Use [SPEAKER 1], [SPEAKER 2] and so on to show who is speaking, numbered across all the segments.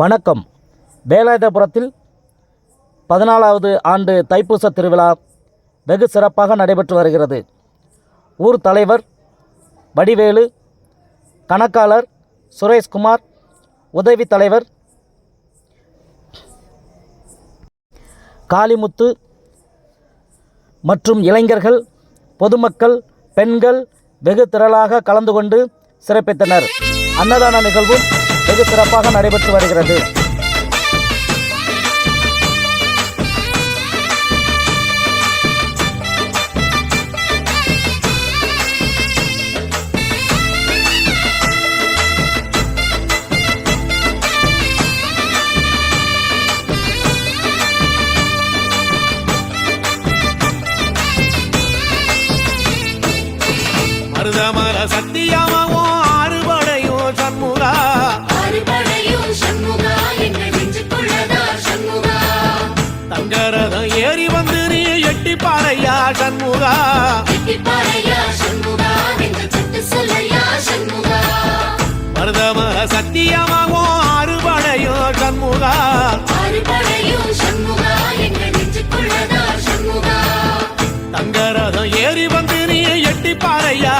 [SPEAKER 1] வணக்கம். வேலாயுதபுரத்தில் பதினாலாவது ஆண்டு தைப்பூச திருவிழா வெகு சிறப்பாக நடைபெற்று வருகிறது. ஊர் தலைவர் வடிவேலு கணக்காளர் சுரேஷ்குமார் உதவி தலைவர் காளிமுத்து மற்றும் இளைஞர்கள் பொதுமக்கள் பெண்கள் வெகு திரளாக கலந்து கொண்டு சிறப்பித்தனர். அன்னதான நிகழ்வும் வெகு சிறப்பாக நடைபெற்று வருகிறது.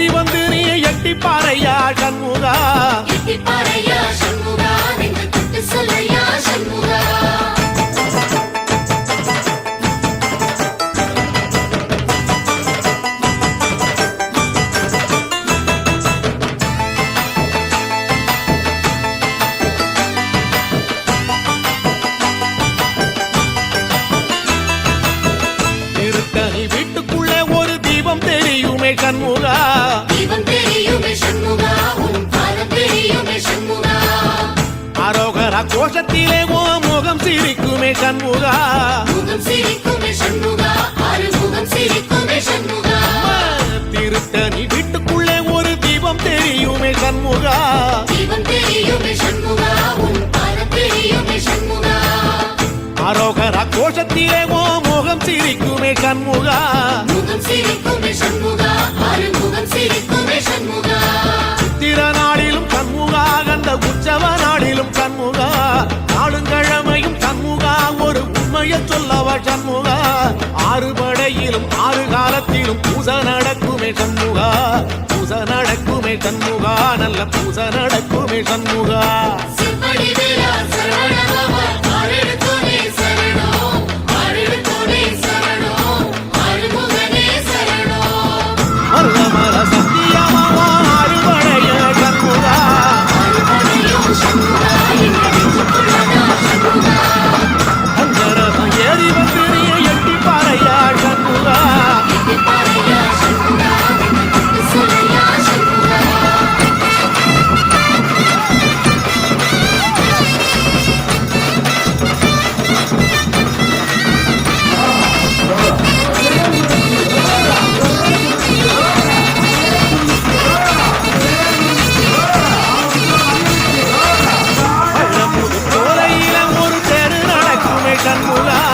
[SPEAKER 2] தங்கரதம் வந்து நீ எட்டி பாறையா சண்முகா.
[SPEAKER 3] எட்டிப்பாறையா சண்முகா எங்கள் தொட்டு சொல்லையா?
[SPEAKER 2] தெரியுமே கண்முகா.
[SPEAKER 3] தீபம் தெரியுமே சண்முகா உன் பாதம் தெரியுமே சண்முகா.
[SPEAKER 2] அரோகரா கோஷத்திலே ஓ முகம் சிரிக்குமே கண்முகா.
[SPEAKER 3] முகம் சிரிக்குமே சண்முகா ஆறுமுகம் சிரிக்குமே சண்முகா.
[SPEAKER 2] திருத்தணி வீட்டுக்குள்ளே ஒரு தீபம் தெரியுமே
[SPEAKER 3] தீபம் சண்முகா உன் பாதம் தெரியுமே சண்முகா.
[SPEAKER 2] அரோகரா கோஷத்திலே ஓ முகம் சிரிக்குமே கண்முகா.
[SPEAKER 3] முகம் சிரிக்குமே
[SPEAKER 2] உண்மையை சொல்லவா சண்முகா. ஆறு படையிலும் ஆறு காலத்திலும் பூச நடக்குமே சண்முகா. பூச நடக்குமே சண்முகா நல்ல பூச நடக்குமே சண்முகா. Gandula